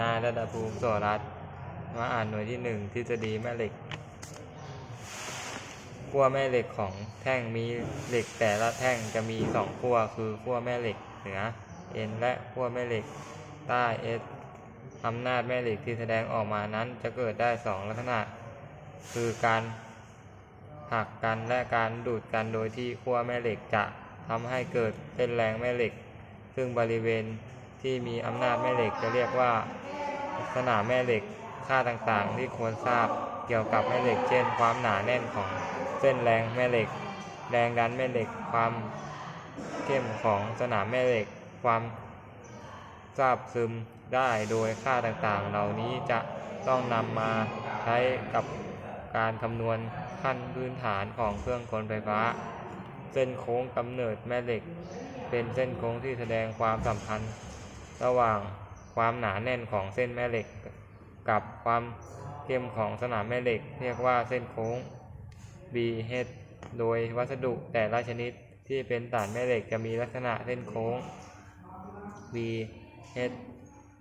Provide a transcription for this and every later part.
นายระดับภูมิสรัตมาอ่านหน่วยที่หนึ่งทฤษฎีแม่เหล็กขั้วแม่เหล็กของแท่งมีเหล็กแต่ละแท่งจะมีสองขั้วคือขั้วแม่เหล็กเหนือ N และขั้วแม่เหล็กใต้ S อำนาจแม่เหล็กที่แสดงออกมานั้นจะเกิดได้สองลักษณะ คือการหักกันและการดูดกันโดยที่ขั้วแม่เหล็กจะทำให้เกิดเส้นแรงแม่เหล็ก ซึ่งบริเวณ ที่มีอำนาจแม่เหล็กจะเรียกว่าสนามแม่เหล็กค่าต่างๆ ที่ควรทราบเกี่ยวกับแม่เหล็ก เช่น ความหนาแน่นของเส้นแรงแม่เหล็ก แรงดันแม่เหล็ก ความเข้มของสนามแม่เหล็ก ความทราบซึมได้โดยค่าต่างๆ เหล่านี้จะต้องนำมาใช้กับการคำนวณขั้นพื้นฐานของเครื่องกลไฟฟ้า เส้นโค้งกำเนิดแม่เหล็ก เป็นเส้นโค้งที่แสดงความสัมพันธ์ ระหว่างความหนาแน่นของเส้นแม่เหล็ก กับความเข้มของสนามแม่เหล็ก เรียกว่าเส้นโค้ง BH โดยวัสดุแต่ละชนิดที่เป็นฐานแม่เหล็กจะมีลักษณะเส้นโค้ง BH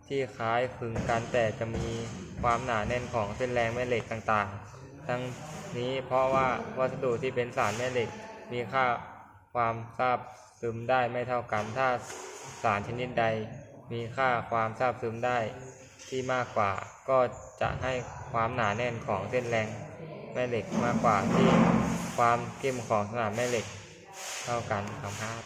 ที่คล้ายคลึงกันแต่จะมีความหนาแน่นของเส้นแรงแม่เหล็กต่างๆ ทั้งนี้เพราะว่าวัสดุที่เป็นสารแม่เหล็ก มีค่าความซาบซึมได้ไม่เท่ากันถ้าสารชนิดใด มีค่าความซาบซึมได้ที่มากกว่าก็จะให้ความหนาแน่นของเส้นแรงแม่เหล็กมากกว่าที่ความเข้มของสนามแม่เหล็กเท่ากันครับ